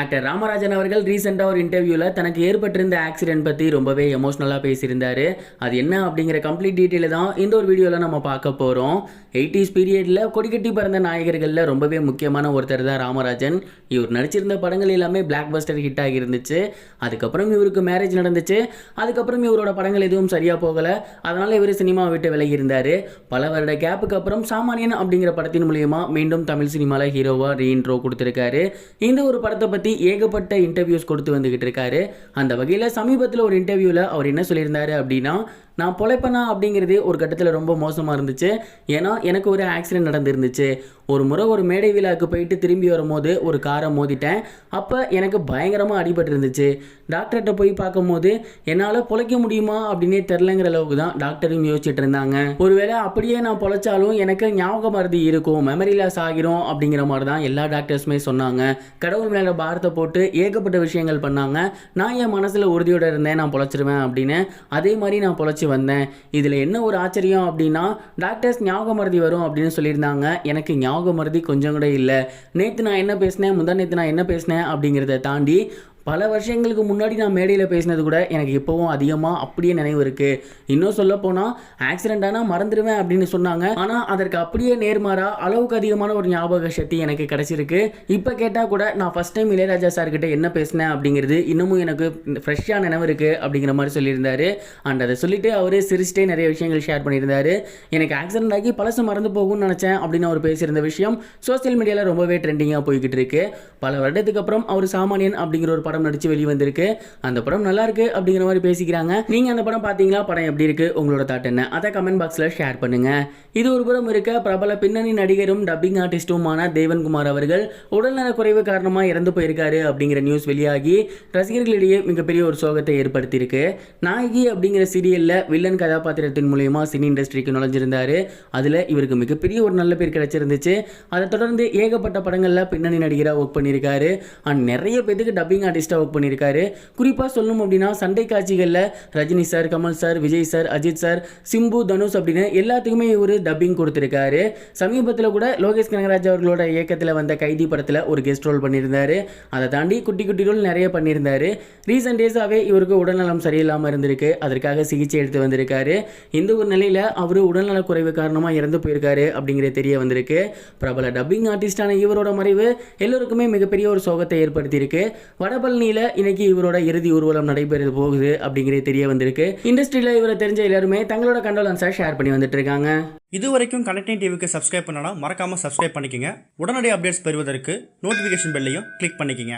Actor Ramarajan அவர்கள் ரீசெண்டாக ஒரு இன்டர்வியூவில் தனக்கு ஏற்பட்டிருந்த ஆக்சிடென்ட் பற்றி ரொம்பவே எமோஷ்னலாக பேசியிருந்தாரு. அது என்ன அப்படிங்கிற கம்ப்ளீட் டீட்டெயில் தான் இந்த ஒரு வீடியோவில் நம்ம பார்க்க போகிறோம் எயிட்டிஸ் பீரியடில் கொடிக்கட்டி பிறந்த நாயகர்களில் ரொம்பவே முக்கியமான ஒருத்தர் தான் ராமராஜன். இவர் நடிச்சிருந்த படங்கள் எல்லாமே பிளாக் பஸ்டர் ஹிட் ஆகியிருந்துச்சு அதுக்கப்புறம் இவருக்கு மேரேஜ் நடந்துச்சு. அதுக்கப்புறம் இவரோட படங்கள் எதுவும் சரியாக போகலை. அதனால் இவர் சினிமா விட்டு விலகி இருந்தார். பல வருட கேப்புக்கு அப்புறம் சாமானியன் அப்படிங்கிற படத்தின் மூலயமா மீண்டும் தமிழ் சினிமாவில் ஹீரோவாக ரீஇன்ட்ரோ கொடுத்துருக்காரு. இந்த ஒரு படத்தை பற்றி ஏகப்பட்ட இன்டர்வியூஸ் கொடுத்து வந்துக்கிட்டு இருக்காரு. அந்த வகையில் சமீபத்தில் ஒரு இன்டர்வியூவில் அவர் என்ன சொல்லியிருந்தாரு அப்படின்னா நான் பொழைப்பனா? அப்படிங்கிறது ஒரு கட்டத்தில் ரொம்ப மோசமாக இருந்துச்சு. ஏன்னா எனக்கு ஒரு ஆக்சிடென்ட் நடந்துருந்துச்சு. ஒரு முறை ஒரு மேடை விழாவுக்கு போயிட்டு திரும்பி வரும்போது ஒரு காரை மோதிட்டேன். அப்போ எனக்கு பயங்கரமாக அடிபட்டு இருந்துச்சு டாக்டர்கிட்ட போய் பார்க்கும்போது என்னால் பொழைக்க முடியுமா? அப்படின்னே தெரிலங்கிற அளவுக்கு தான் டாக்டரும் யோசிச்சுட்டு இருந்தாங்க. ஒருவேளை அப்படியே நான் பொழைச்சாலும் எனக்கு ஞாபக மருதி இருக்கும் மெமரி லாஸ் ஆகிரும் அப்படிங்கிற மாதிரி தான் எல்லா டாக்டர்ஸுமே சொன்னாங்க. கடவுள் மேலே பாரத்தை போட்டு ஏகப்பட்ட விஷயங்கள் பண்ணாங்க. நான் என் மனசில் உறுதியோடு இருந்தேன் நான் பொழைச்சிருவேன் அப்படின்னு. அதே மாதிரி நான் பொழைச்சி வந்தேன். இதில் என்ன ஒரு ஆச்சரியம் அப்படின்னா டாக்டர்ஸ் ஞாபக மருதி வரும் அப்படின்னு சொல்லியிருந்தாங்க. எனக்கு ஞாபக மருதி கொஞ்சம் கூட இல்லை. நேற்று நான் என்ன பேசினேன் முந்தா நேற்று நான் என்ன பேசினேன் அப்படிங்கிறத தாண்டி பல வருஷங்களுக்கு முன்னாடி நான் மேடையில் பேசினது கூட எனக்கு இப்போவும் அதிகமாக அப்படியே நினைவு இருக்குது இன்னும் சொல்ல போனால் ஆக்சிடென்ட் ஆனால் மறந்துடுவேன் அப்படின்னு சொன்னாங்க. ஆனால் அதற்கு அப்படியே நேர்மாறா அளவுக்கு அதிகமான ஒரு ஞாபக சக்தி எனக்கு கிடச்சிருக்கு. இப்போ கேட்டால் கூட நான் ஃபஸ்ட் டைம் இளையராஜா சார்கிட்ட என்ன பேசினேன் அப்படிங்கிறது இன்னமும் எனக்கு ஃப்ரெஷ்ஷாக நினைவு இருக்குது அப்படிங்கிற மாதிரி சொல்லியிருந்தார். அண்ட் அதை சொல்லிவிட்டு அவர் சிரிச்சிட்டே நிறைய விஷயங்கள் ஷேர் பண்ணியிருந்தாரு. எனக்கு ஆக்சிடென்ட் ஆகி பழசு மறந்து போகும்னு நினச்சேன் அப்படின்னு அவர் பேசியிருந்த விஷயம் சோஷியல் மீடியாவில் ரொம்பவே ட்ரெண்டிங்காக போய்கிட்டு இருக்கு. பல வருடத்துக்கு அப்புறம் அவர் சாமானியன் அப்படிங்கிற ஒரு படம் நடிச்சு வெளி வந்திருக்கு அந்த படம் நல்லா இருக்கு அப்படிங்கிற மாதிரி பேசிக்கிறாங்க. நீங்க அந்த படம் பாத்தீங்களா? படம் எப்படி இருக்கு? உங்களோட தாட் என்ன? அதை கமெண்ட் பாக்ஸ்ல ஷேர் பண்ணுங்க. இது ஒரு புறம் இருக்க பிரபல பின்னணி நடிகரும் டப்பிங் ஆர்டிஸ்டுமான தேவன்குமார் அவர்கள் உடல்நல குறைவு காரணமாக இறந்து போயிருக்காரு அப்படிங்கிற நியூஸ் வெளியாகி ரசிகர்களிடையே மிகப்பெரிய ஒரு சோகத்தை ஏற்படுத்தியிருக்கு. நாயகி அப்படிங்கிற சீரியல்ல வில்லன் கதாபாத்திரத்தின் மூலயமா சினி இண்டஸ்ட்ரிக்கு நுழைஞ்சிருந்தாரு. அதுல இவருக்கு மிகப்பெரிய ஒரு நல்ல பேர் கிடைச்சிருந்துச்சு. அதை தொடர்ந்து ஏகப்பட்ட படங்கள்ல பின்னணி நடிகராக ஒர்க் பண்ணியிருக்காரு. அண்ட் நிறைய பேருக்கு டப்பிங் ஆர்டிஸ்டாக ஒர்க் பண்ணியிருக்காரு. குறிப்பாக சொல்லணும் அப்படின்னா சண்டை காட்சிகளில் Rajini sir Kamal sir Vijay sir Ajith sir Simbu Dhanush அப்படின்னு எல்லாத்துக்குமே இவர் டப்பிங் கொடுத்துருக்காரு. சமீபத்தில் கூட லோகேஷ் கனகராஜ் அவர்களோட இயக்கத்தில் வந்த கைதி படத்தில் ஒரு கெஸ்ட் ரோல் பண்ணியிருந்தார். அதை தாண்டி குட்டி குட்டி ரோல் நிறைய பண்ணியிருந்தாரு. ரீசன்ட் டேஸாகவே இவருக்கு உடல்நலம் சரியில்லாமல் இருந்திருக்கு. அதற்காக சிகிச்சை எடுத்து வந்திருக்காரு. இந்த ஒரு நிலையில் அவர் உடல்நலக் குறைவு காரணமாக இறந்து போயிருக்காரு அப்படிங்கிறது தெரிய வந்திருக்கு. பிரபல டப்பிங் ஆர்டிஸ்டான இவரோட மறைவு எல்லோருக்குமே மிகப்பெரிய ஒரு சோகத்தை ஏற்படுத்தியிருக்கு. வடபழனியில் இன்னைக்கு இவரோட இறுதி ஊர்வலம் நடைபெற போகுது அப்படிங்கிறது தெரிய வந்திருக்கு. இண்டஸ்ட்ரியில இவரை தெரிஞ்ச எல்லாருமே தங்களோட கண்டோலன்ஸை ஷேர் பண்ணி வந்துட்டு இருக்காங்க இது வரைக்கும் கனெக்டிங் டிவிக்கு சப்ஸ்கிரைப் பண்ணனா மறக்காமல் சப்ஸ்கிரைப் பண்ணிக்கங்க. உடனடி அப்டேட்ஸ் பெறுவதற்கு நோட்டிஃபிகேஷன் பெல்லையும் கிளிக் பண்ணிக்கங்க.